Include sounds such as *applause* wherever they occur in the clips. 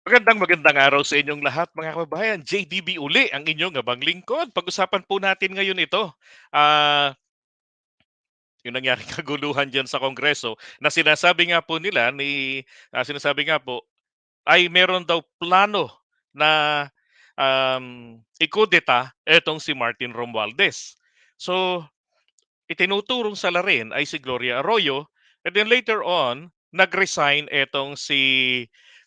Magandang magandang araw sa inyong lahat mga kababayan. JDB uli ang inyong abang lingkod. Pag-usapan po natin ngayon ito. Ah, yung nangyaring *laughs* kaguluhan diyan sa Kongreso na sinasabi nga po nila ni ah, sinasabi nga po ay meron daw plano na um, ikudeta etong si Martin Romualdez. So, itinuturong sa larin ay si Gloria Arroyo and then later on nag-resign etong si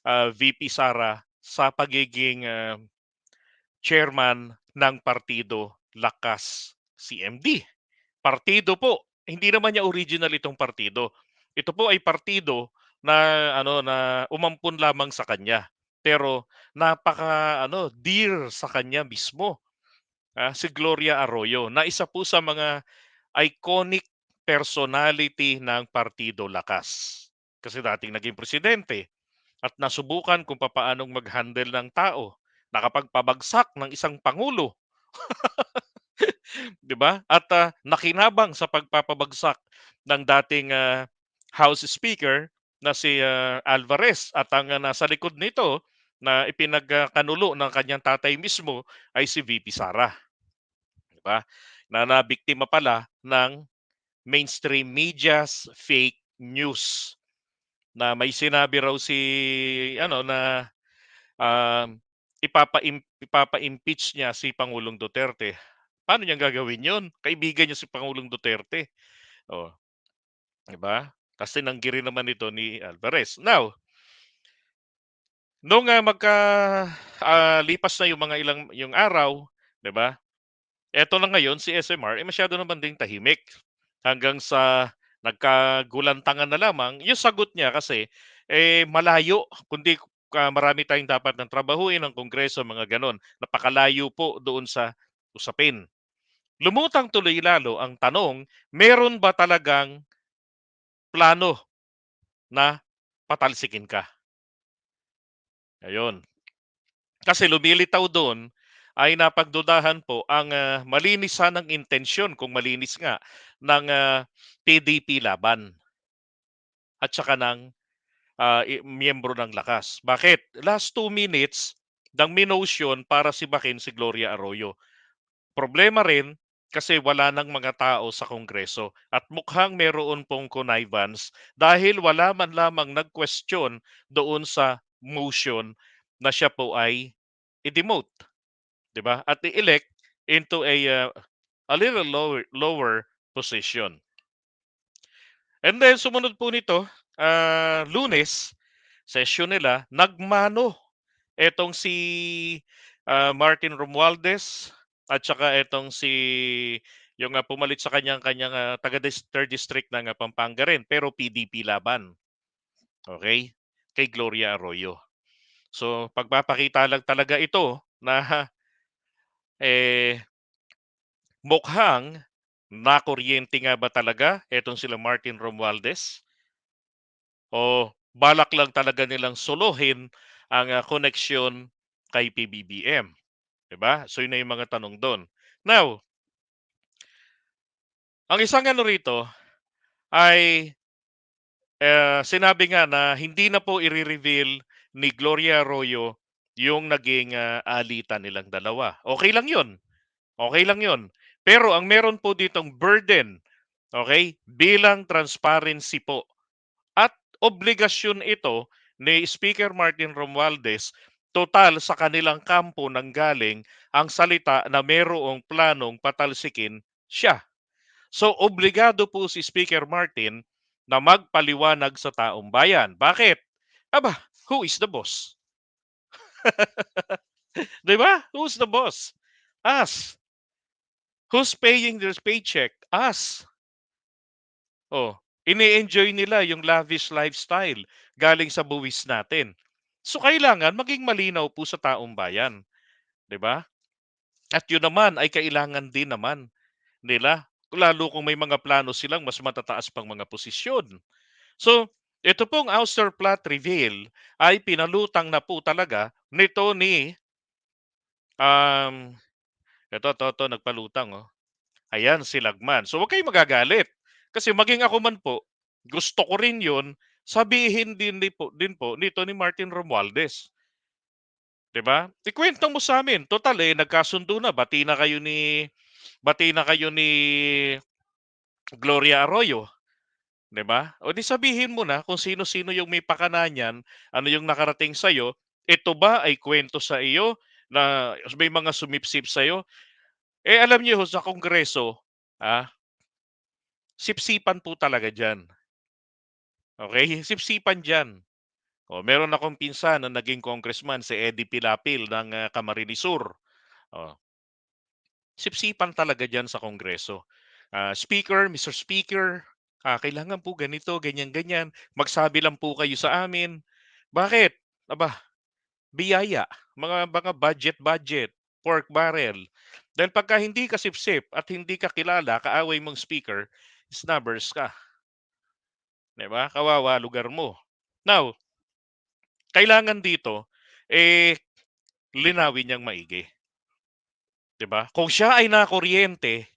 ah, VP Sara sa pagiging ah, chairman ng partido Lakas CMD. Partido po, hindi naman niya original itong partido. Ito po ay partido na ano na umampun lamang sa kanya. Pero napaka ano dear sa kanya mismo. ah, si Gloria Arroyo na isa po sa mga iconic personality ng Partido Lakas. Kasi dating naging presidente at nasubukan kung papaanong mag-handle ng tao. Nakapagpabagsak ng isang pangulo, *laughs* 'di ba? At ah, nakinabang sa pagpapabagsak ng dating ah, House Speaker na si ah, Alvarez at ang ah, nasa likod nito na ipinagkanulo ng kanyang tatay mismo ay si VP Sara, 'di ba? Na nabiktima pala ng mainstream media's fake news na may sinabi raw si ano na um, ipapa ipapa-impeach niya si Pangulong Duterte. Paano niya gagawin 'yon? Kaibigan niya si Pangulong Duterte. Oh, 'di ba? Kasi tinanggi rin naman ito ni Alvarez. Now, nung ah, magka ah, lipas na yung mga ilang yung araw, 'di ba? Eto na ngayon si SMR eh masyado naman ding tahimik hanggang sa nagkagulantangan na lamang yung sagot niya kasi eh malayo kundi ah, marami tayong dapat ng trabahuin ng Kongreso mga ganon. Napakalayo po doon sa usapin. Lumutang tuloy lalo ang tanong, meron ba talagang plano na patalsikin ka? Ayun. Kasi lumilitaw doon ay napagdudahan po ang ah, malinis sanang intensyon kung malinis nga ng ah, PDP laban at saka ng i- miyembro ng lakas. Bakit? Last two minutes ng minotion para sibakin si Gloria Arroyo. Problema rin kasi wala nang mga tao sa Kongreso at mukhang meron pong connivance dahil wala man lamang nag-question doon sa motion na siya po ay i-demote, 'di ba? At i-elect into a uh, a little lower lower position. And then sumunod po nito, ah, Lunes, session nila, nagmano etong si ah, Martin Romualdez at saka etong si yung ah, pumalit sa kanyang kanyang ah, taga third district ng ah, Pampanga rin pero PDP laban. Okay? Kay Gloria Arroyo. So pagpapakita lang talaga ito na eh mukhang nakuryente nga ba talaga etong sila Martin Romualdez o balak lang talaga nilang solohin ang ah, koneksyon kay PBBM, 'di ba? So yun na yung mga tanong doon. Now, ang isang ano rito ay eh, sinabi nga na hindi na po i-reveal ni Gloria Arroyo yung naging ah, alitan nilang dalawa. Okay lang 'yon. Okay lang 'yon. Pero ang meron po ditong burden, okay, bilang transparency po at obligasyon ito ni Speaker Martin Romualdez total sa kanilang kampo nang galing ang salita na merong planong patalsikin siya. So obligado po si Speaker Martin na magpaliwanag sa taong bayan. Bakit? Aba, who is the boss? *laughs* 'Di ba? Who's the boss? Us. Who's paying their paycheck? Us. Oh, ini-enjoy nila yung lavish lifestyle galing sa buwis natin. So kailangan maging malinaw po sa taong bayan, 'di ba? At yun naman ay kailangan din naman nila lalo kung may mga plano silang mas matataas pang mga posisyon. So, ito pong ouster plot reveal ay pinalutang na po talaga nito ni um ito, to, to, nagpalutang oh. Ayan si Lagman. So, huwag kayong magagalit. Kasi maging ako man po, gusto ko rin yun, sabihin din, di po, din po nito ni Martin Romualdez. 'Di ba? Ikuwento mo sa'min, tutal, eh, nagkasundo na, bati na kayo ni bati na kayo ni Gloria Arroyo, 'di ba? O di sabihin mo na kung sino-sino yung may pakana niyan, ano yung nakarating sa'yo. Ito ba ay kuwento sa iyo na may mga sumipsip sa'yo? Eh, alam niyo ho sa Kongreso, ah sipsipan po talaga diyan. Okey, sipsipan diyan. Oh, meron akong pinsan na naging congressman si Eddie Pilapil ng, ah, Camarines Sur, oh. Sipsipan talaga diyan sa Kongreso. Ah, "Speaker, Mr. Speaker, ah, kailangan po ganito, ganyan-ganyan, magsabi lang po kayo sa amin." Bakit? Aba, biyaya, mga mga budget-budget, pork barrel. Dahil pagka hindi ka sipsip at hindi ka kilala, kaaway mong speaker, snubbers ka. 'Di ba? Kawawa lugar mo. Now kailangan dito, eh, linawin niyang maigi. 'Di ba? Kung siya ay nakuryente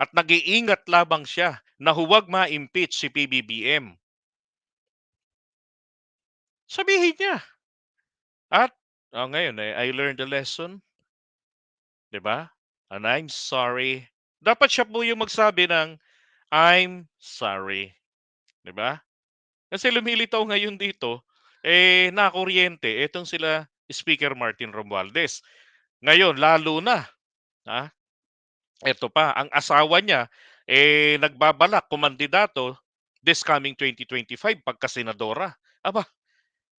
at nag-iingat lamang siya na huwag ma-impeach si PBBM sabihin niya. At, oh, ngayon, eh, I learned a lesson. ba? And I'm sorry. Dapat siya po yung magsabi ng, "I'm sorry." ba? Kasi lumilitaw ngayon dito, eh, nakuryente itong sila Speaker Martin Romualdez. Ngayon lalo na, ah, eto pa, ang asawa niya, eh, nagbabalak kumandidato this coming 2025 pagka-senadora. Aba,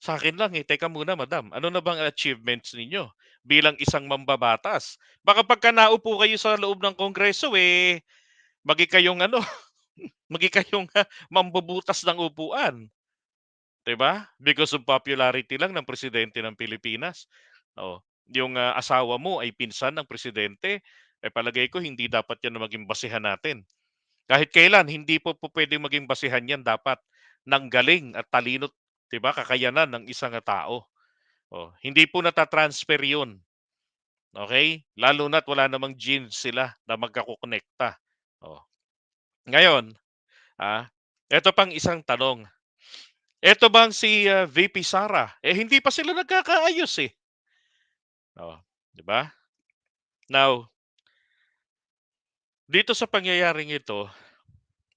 sa'kin lang, eh, teka muna madam, ano na bang achievements ninyo bilang isang mambabatas? Baka pagka naupo kayo sa loob ng Kongreso, eh, magi kayong ano, *laughs* magi kayong, ah, *laughs* mambubutas ng upuan. 'Di ba? Because of popularity lang ng presidente ng Pilipinas. Oh, yung, ah, asawa mo ay pinsan ng presidente, eh, palagay ko hindi dapat 'yan maging basehan natin. Kahit kailan hindi po po puwedeng maging basehan 'yan dapat ng galing at talino't 'di ba, kakayanan ng isang, tao. Oh, hindi po nata-transfer 'yun. Okey? Lalo na't wala namang genes sila na magkakokonekta. Oh. Ngayon, ah, eto pang isang tanong. Eto bang si, ah, VP Sara, eh, hindi pa sila nagkakaayos, eh. Oh, 'di ba? Now dito sa pangyayaring ito,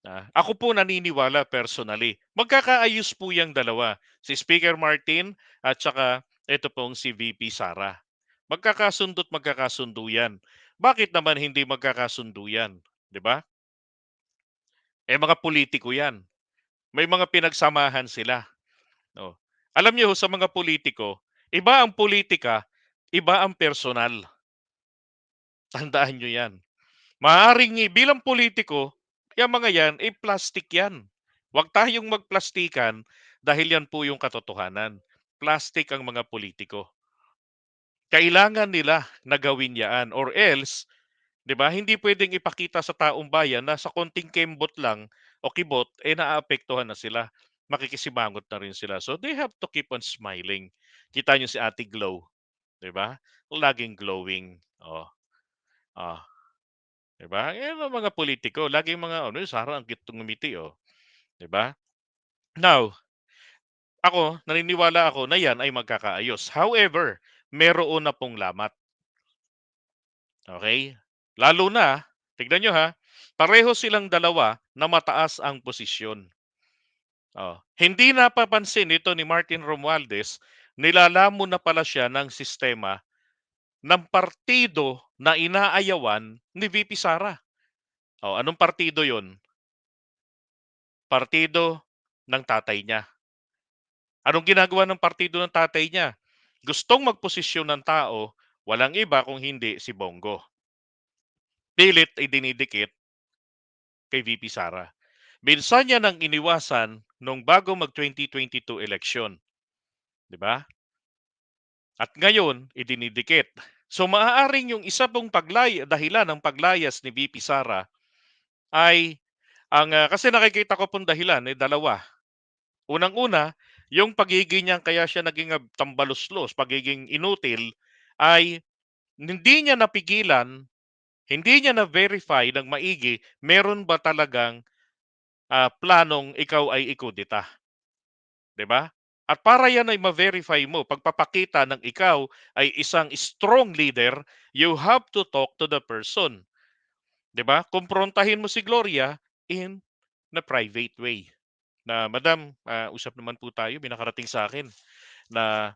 ah, ako po naniniwala personally, magkakaayos po 'yang dalawa, si Speaker Martin at saka eto pong si VP Sara. Magkakasundo't magkakasundo 'yan. Bakit naman hindi magkakasundo 'yan, 'di ba? Eh, mga pulitiko 'yan. May mga pinagsamahan sila. Oh, alam niyo sa mga pulitiko, iba ang politika, iba ang personal. Tandaan niyo 'yan. Maaaring i bilang pulitiko, yang mga 'yan, eh, plastik 'yan. Huwag tayong magplastikan dahil 'yan po yung katotohanan. Plastik ang mga pulitiko. Kailangan nila na gawin 'yaan or else, 'di ba, hindi puwedeng ipakita sa taong bayan na sa konting kembot lang o kibot, eh, naaapektuhan na sila. Makikisimangot na rin sila. So, they have to keep on smiling. Kita niyo si Ate Glow, 'di ba? Laging glowing, oh. Oh. 'Di ba? 'Yan ang mga pulitiko, laging mga ano, Sara ang cute ngumiti, oh, 'di ba? Now ako, naniniwala ako na 'yan ay magkakaayos. However, meroon na pong lamat. Okey? Lalo na, tignan niyo ha, pareho silang dalawa na mataas ang posisyon. Oh, hindi napapansin ito ni Martin Romualdez, nilalamon na pala siya ng sistema ng partido na inaayawan ni VP Sara. Oh, anong partido 'yun? Partido ng tatay niya. Anong ginagawa ng partido ng tatay niya? Gustong magposisyon ng tao, walang iba kung hindi si Bongo. Pilit idinidikit kay VP Sara. Minsan niya nang iniwasan nung bago mag-2022 eleksyon. 'Di ba? At ngayon, idinidikit. So maaaring yung isa pong paglay dahilan ng paglayas ni VP Sara ay ang, ah, kasi nakikita ko pong dahilan, eh, dalawa. Unang-una, yung pagiging niyang kaya siya naging, ah, tambaluslos, pagiging inutil ay hindi niya napigilan, hindi niya na-verify ng maigi, meron ba talagang, ah, planong ikaw ay ikudita. 'Di ba? At para yan ay ma-verify mo, pagpapakita ng ikaw ay isang strong leader, you have to talk to the person. 'Di ba? Kumprontahin mo si Gloria in na private way. Na, "Madam, ah, usap naman po tayo, may nakarating sa akin na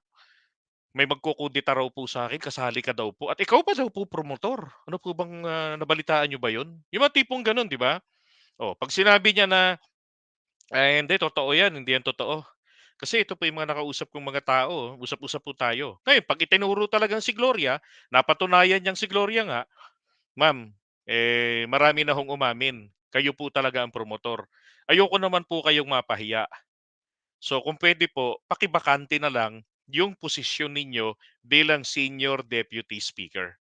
may magkukudeta raw po sa akin, kasali ka daw po at ikaw pa daw po promotor. Ano po bang, ah, nabalitaan niyo ba 'yun?" Yung mga tipong gano'n, 'di ba? Oh, 'pag sinabi niya na, "Ay hindi, totoo 'yan, hindi 'yan totoo. Kasi ito po yung mga nakausap kong mga tao, usap-usap po tayo." Ngayon 'pag itinuro talagang si Gloria, napatunayan niyang si Gloria nga, "Ma'am, eh, marami na hong umamin. Kayo po talaga ang promotor. Ayoko naman po kayong mapahiya. So kung puwede po, pakibakante na lang yung posisyon ninyo bilang Senior Deputy Speaker."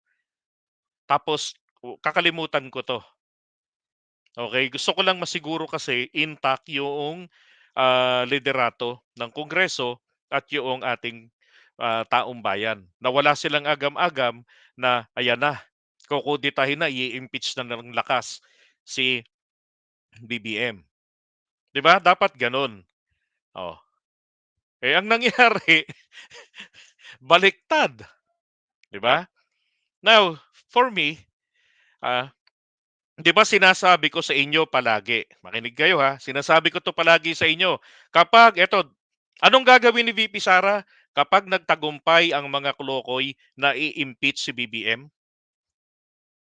Tapos, kakalimutan ko 'to. Okey, gusto ko lang masiguro kasi intact yoong, ah, liderato ng Kongreso at yoong ating, ah, taong bayan. Na wala silang agam-agam na ayan na, kokudetahin na, i-impeach na ng lakas si BBM. 'Di ba, dapat gano'n. Oh. Eh, ang nangyari *laughs* baliktad, 'di ba? Now, for me, ah, 'di ba sinasabi ko sa inyo palagi, makinig kayo ha, sinasabi ko 'to palagi sa inyo, kapag eto, anong gagawin ni VP Sara kapag nagtagumpay ang mga kolokoy na i-impeach si BBM?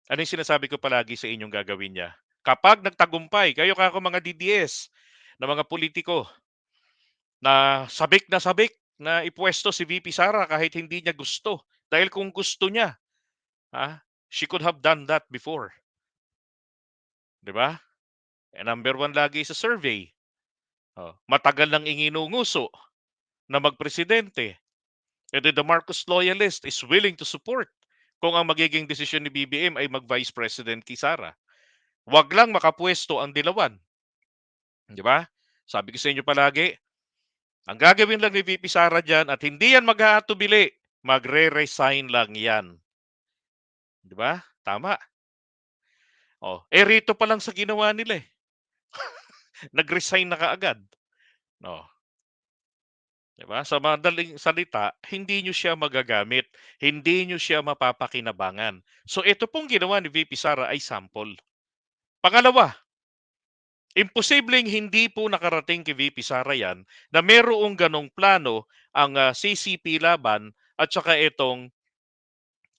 Ano yung sinasabi ko palagi sa inyong gagawin niya? Kapag nagtagumpay, kayo kako mga DDS na mga politiko na sabik na sabik na ipuwesto si VP Sara kahit hindi niya gusto. Dahil kung gusto niya, ah, she could have done that before. 'Di ba? Eh, number 1 lagi sa survey. Oh, matagal nang inginunguso na magpresidente. And then the Marcos loyalist is willing to support kung ang magiging desisyon ni BBM ay mag-Vice President kay Sara. 'Wag lang makapuwesto ang dilawan. 'Di ba? Sabi ko sa inyo palagi, ang gagawin lang ni VP Sara diyan at hindi yan mag-aatubili, magre-resign lang yan. 'Di ba? Tama. Oh, eh rito pa lang sa ginawa nila, eh. *laughs* Nag-resign na kaagad. Oh. 'Di ba? Sa madaling salita, hindi niyo siya magagamit, hindi niyo siya mapapakinabangan. So ito pong ginawa ni VP Sara ay sample. Pangalawa, imposibleng hindi po nakarating kay VP Sara yan na mayroong ganong plano ang, ah, CCP Laban at saka itong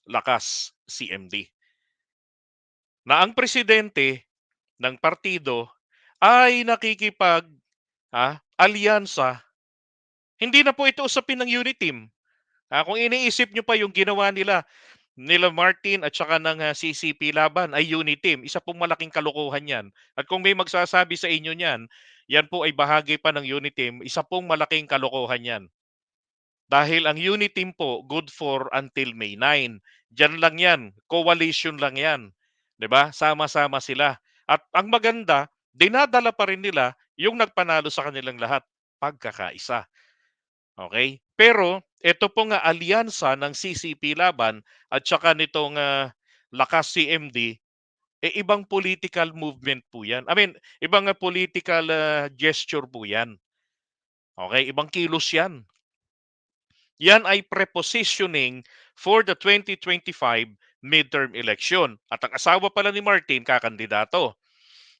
Lakas CMD. Na ang presidente ng partido ay nakikipag, ah, alyansa hindi na po ito usapin ng unit team. Ah, kung iniisip niyo pa yung ginawa nila, nila Martin at saka ng, ah, CCP Laban ay unit team, isa pong malaking kalokohan 'yan. At kung may magsasabi sa inyo niyan, yan po ay bahagi pa ng unit team, isa pong malaking kalokohan 'yan. Dahil ang unit team po good for until May 9. Diyan lang 'yan, coalition lang 'yan, 'di ba? Sama-sama sila. At ang maganda, dinadala pa rin nila yung nagpanalo sa kanilang lahat, pagkakaisa. Okey? Pero ito pong, ah, alyansa ng CCP Laban at saka nitong, ah, Lakas CMD, eh, ibang political movement po 'yan. I mean, ibang, ah, political, ah, gesture po 'yan. Okey, ibang kilos 'yan. Yan ay prepositioning for the 2025 midterm election at ang asawa pala ni Martin kakandidato.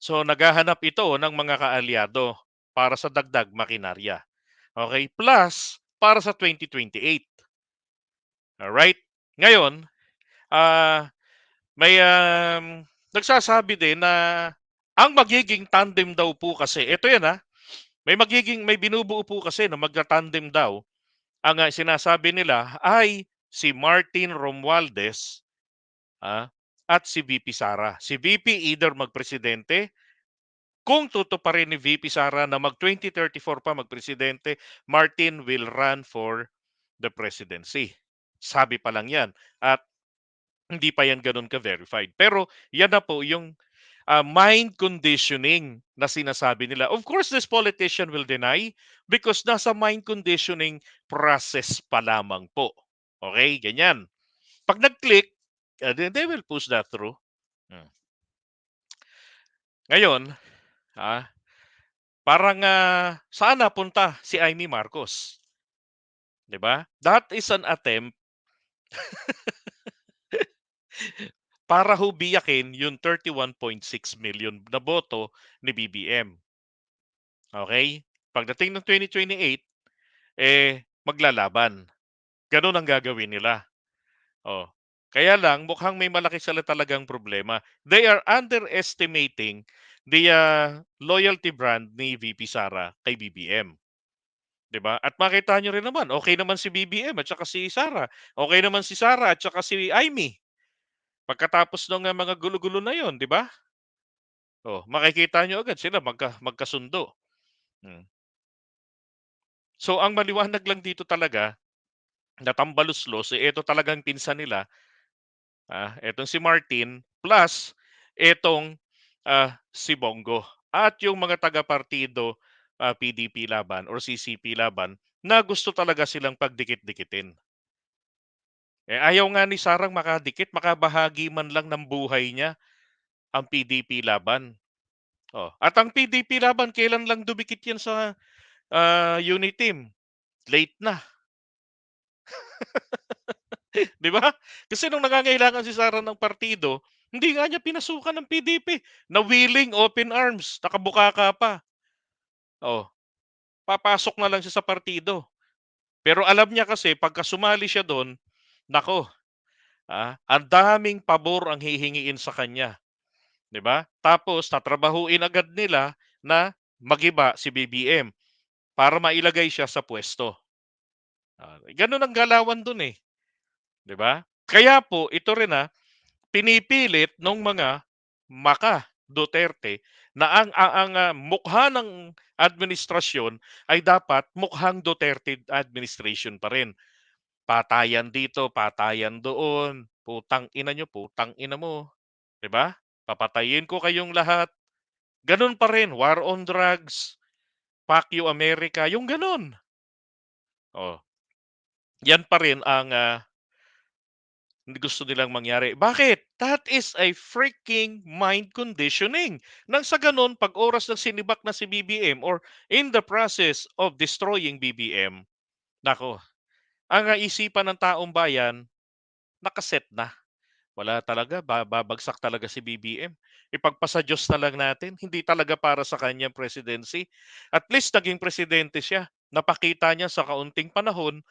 So naghahanap ito ng mga kaalyado para sa dagdag makinarya. Okey, plus para sa 2028. Alright? Ngayon, ah, may, um, nagsasabi din na ang magiging tandem daw po kasi ito 'yan, ah, may magiging may binubuo po kasi na magta-tandem daw. Ang, ah, sinasabi nila ay si Martin Romualdez, ah, at si VP Sara. Si VP either magpresidente, kung tutuparin ni VP Sara na mag-2034 pa magpresidente, Martin will run for the presidency. Sabi pa lang 'yan at hindi pa 'yan gano'n ka-verified. Pero 'yan na po yung, ah, mind conditioning na sinasabi nila. Of course, this politician will deny because nasa mind conditioning process pa lamang po. Okey, ganyan. 'Pag nag-click, ah, then they will push that through. Hmm. Ngayon, ah, parang, ah, saan napunta si Imee Marcos? 'Di ba? That is an attempt *laughs* para ho biyakin yung 31.6 million na boto ni BBM. Okey? Pagdating ng 2028, eh, maglalaban. Gano'n ang gagawin nila. Oh, kaya lang mukhang may malaki sila talagang problema. They are underestimating the, ah, loyalty brand ni VP Sara kay BBM. 'Di ba? At makita niyo rin naman, okey naman si BBM at saka si Sara. Okey naman si Sara at saka si Imee. Pagkatapos ng, ah, mga gulo-gulo na 'yon, 'di ba? Oh, makikita niyo agad sila magka magkasundo. Hmm. So, ang maliwanag lang dito talaga, na tambaluslos, eh, ito talagang pinsan nila, ah, etong si Martin plus etong, ah, si Bongo at yung mga taga-partido, ah, PDP Laban or CCP Laban na gusto talaga silang pagdikit-dikitin. Eh, ayaw nga ni Sarang makadikit, makabahagi man lang ng buhay niya ang PDP Laban. Oh, at ang PDP Laban kailan lang dumikit 'yan sa, ah, unit team? Late na. *laughs* *laughs* 'Di ba? Kasi nung nangangailangan si Sara ng partido, hindi nga niya pinasukan ng PDP, na willing, open arms, nakabukaka pa. Oh, papasok na lang siya sa partido. Pero alam niya kasi pagka sumali siya do'n, naku, ah, ang daming pabor ang hihingiin sa kanya, 'di ba? Tapos tatrabahuin agad nila na magiba si BBM para mailagay siya sa puwesto. Ah, gano'n ang galawan do'n, eh, 'di ba? Kaya po ito rin, ah, pinipilit nung mga maka-Duterte na ang ang ang, ah, mukha ng administrasyon ay dapat mukhang Duterte administration pa rin. Patayan dito, patayan doon, putang ina niyo, putang ina mo, 'di ba? Papatayin ko kayong lahat. Gano'n pa rin, war on drugs, fuck America, yung gano'n. Oh. Yan pa rin ang, ah gusto nilang mangyari. Bakit? That is a freaking mind conditioning. Nang sa gano'n, 'pag oras ng sinibak na si BBM or in the process of destroying BBM, naku, ang, isipan ng taong bayan, nakaset na. Wala talaga, ba babagsak talaga si BBM. Ipagpasa-Diyos na lang natin, hindi talaga para sa kanyang presidency. At least naging presidente siya. Napakita niya sa kaunting panahon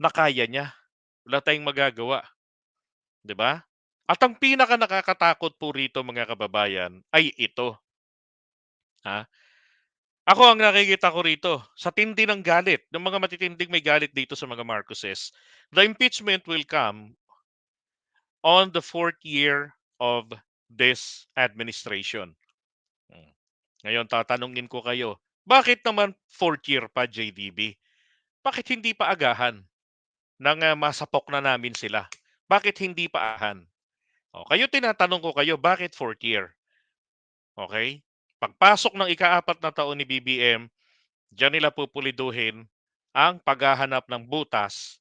na kaya niya. Wala tayong magagawa. 'Di ba? At ang pinakanakakatakot po rito mga kababayan ay ito. Ha? Ako ang nakikita ko rito, sa tindi ng galit, ng mga matitinding may galit dito sa mga Marcoses, the impeachment will come on the 4th year of this administration. Hmm. Ngayon tatanungin ko kayo, bakit naman 4th year pa JDB? Bakit hindi pa agahan nang, ah, masapok na namin sila? Bakit hindi pa agahan? Oh, kayo tinatanong ko kayo, bakit 4th year? Okey? Pagpasok ng ika-4 na taon ni BBM, diyan nila pupuliduhin ang paghahanap ng butas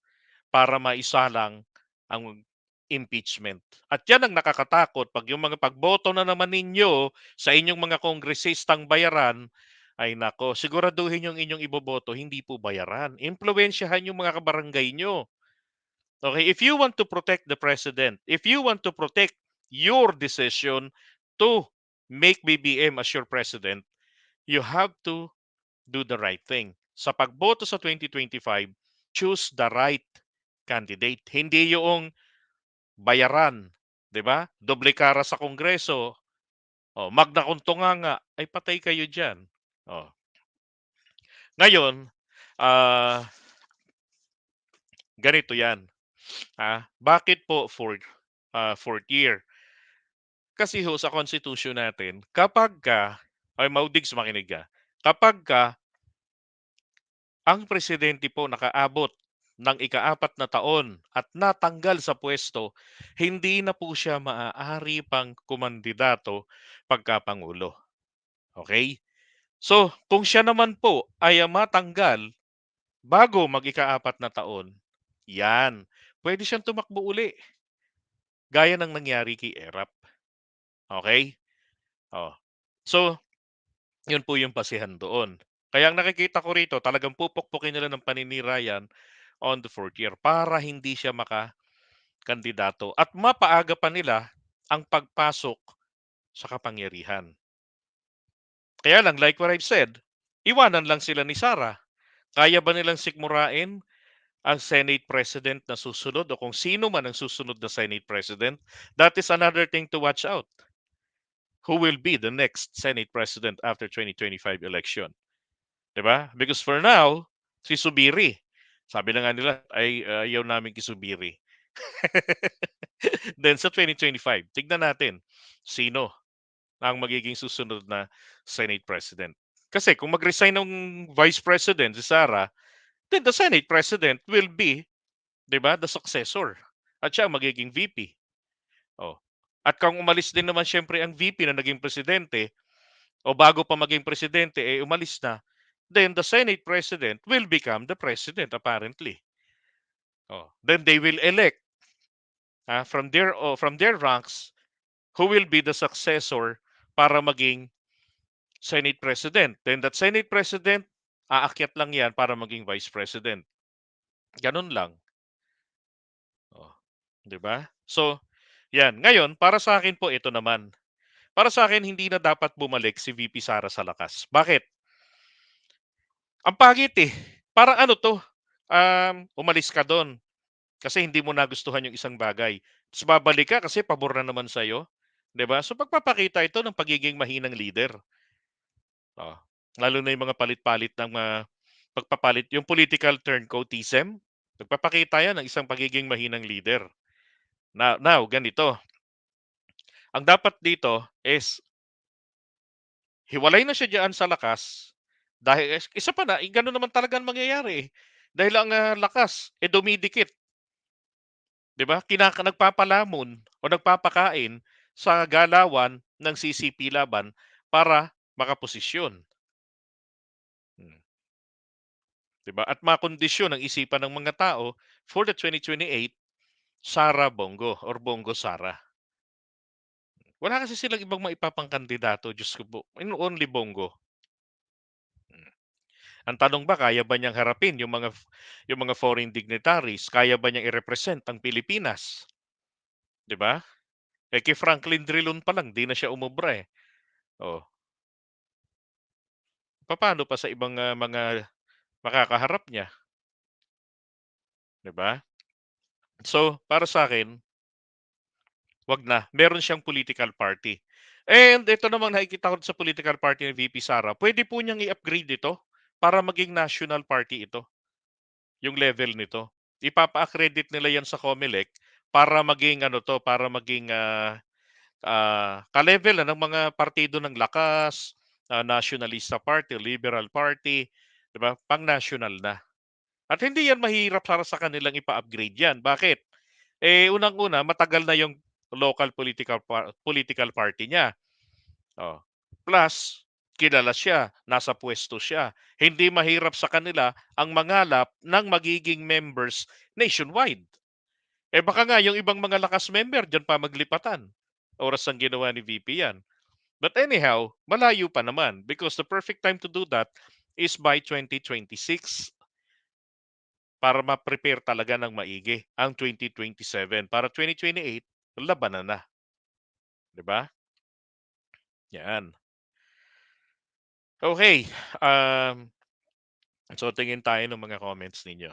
para maisalang ang impeachment. At yan ang nakakatakot 'pag yung mga pagboto na naman ninyo sa inyong mga kongresistang bayaran, ay naku, siguraduhin yung inyong iboboto hindi po bayaran. Impluwensyahan yung mga kabarangay niyo. Okey, if you want to protect the president, if you want to protect your decision to make BBM as your president, you have to do the right thing. Sa pagboto sa 2025, choose the right candidate. Hindi yoong bayaran, 'di ba? Doble kara sa Kongreso, oh, magna cum tunganga, ay patay kayo diyan. Oh. Ngayon, ah ganito 'yan. Ah, bakit po 4, ah, 4th year? Kasi ho sa constitution natin, kapagka ay Maudigs makinig ka. Kapagka ang presidente po nakaabot ng ika-4 na taon at natanggal sa puwesto, hindi na po siya maaari pang kumandidato pagka-pangulo. Okey? So, kung siya naman po ay, matanggal bago mag-ika-4 na taon, 'yan, puwede siyang tumakbo uli. Gaya ng nangyari kay Erap. Okey? Oh, so, yun po yung basehan doon. Kaya ang nakikita ko rito talagang pupukpukin nila ng paninira 'yan on the fourth year para hindi siya makakandidato at mapaaga pa nila ang pagpasok sa kapangyarihan. Kaya lang, like what I've said, iwanan lang sila ni Sara. Kaya ba nilang sikmurain ang Senate President na susunod o kung sino man ang susunod na Senate President? That is another thing to watch out. Who will be the next Senate President after 2025 election? 'Di ba? Because for now, si Subiri, sabi na nga nila ay ayaw namin kay Subiri. *laughs* Then sa 2025, tignan natin sino ang magiging susunod na Senate President. Kasi kung mag-resign ng Vice President si Sara, then the Senate President will be, 'di ba, the successor. At siya ang magiging VP. Oh. At kung umalis din naman siyempre ang VP na naging presidente o bago pa maging presidente eh umalis na, then the Senate President will become the President apparently. Oh, then they will elect ah, from their oh, from their ranks who will be the successor para maging Senate President. Then that Senate President, aakyat lang yan para maging Vice President. Ganun lang. Oh, 'di ba? So, yan. Ngayon, para sa akin po ito naman. Para sa akin hindi na dapat bumalik si VP Sara sa lakas. Bakit? Ang pangit eh. Parang ano 'to, um, umalis ka do'n kasi hindi mo nagustuhan yung isang bagay. Tapos babalik ka kasi pabor na naman sa'yo, 'di ba? So pagpapakita ito ng pagiging mahinang leader. Oh, lalo na yung mga palit-palit ng mga pagpapalit, yung political turncoatism, nagpapakita yan ng isang pagiging mahinang leader. Now, now ganito. Ang dapat dito is hiwalay na siya diyan sa lakas dahil isa pa na, eh, gano'n naman talagang mangyayari, eh. Dahil ang, ah, lakas, eh, dumidikit. 'Di ba? Kinaka nagpapalamon o nagpapakain sa galawan ng CCP laban para makaposisyon. 'Di ba? At makondisyon ang isipan ng mga tao for the 2028 Sara Bongo or Bongo Sara. Wala kasi silang ibang maipapangkandidato, Diyos ko po, in only Bongo. Hmm. Ang tanong ba kaya ba niyang harapin yung mga yung mga foreign dignitaries, kaya ba niyang i-represent ang Pilipinas? 'Di ba? Eh, kay Franklin Drilon pa lang 'di na siya umubra, eh. Oh. Papaano pa sa ibang, ah, mga makakaharap niya? 'Di ba? So, para sa'kin 'wag na. Meron siyang political party. And ito namang nakikita ko sa political party ni VP Sara, puwede po niyang i-upgrade ito para maging national party ito. Yung level nito. Ipapa-accredit nila 'yan sa COMELEC para maging ano 'to, para maging, ah, ah, ka-level na ng mga partido ng Lakas, ah, Nationalista Party, Liberal Party, 'di ba? Pang-national na. At hindi 'yan mahirap para sa kanilang ipa-upgrade 'yan. Bakit? Eh, unang-una matagal na yung local political par political party niya. Oh, plus kilala siya, nasa puwesto siya. Hindi mahirap sa kanila ang mangalap ng magiging members nationwide. Eh, baka nga yung ibang mga lakas member diyan pa maglipatan. Oras ng ginawa ni VP 'yan. But anyhow, malayo pa naman because the perfect time to do that is by 2026. Para ma-prepare talaga ng maigi ang 2027 para 2028 labanan na. 'Di ba? Yan. Okay, um, so tingin tayo ng mga comments ninyo.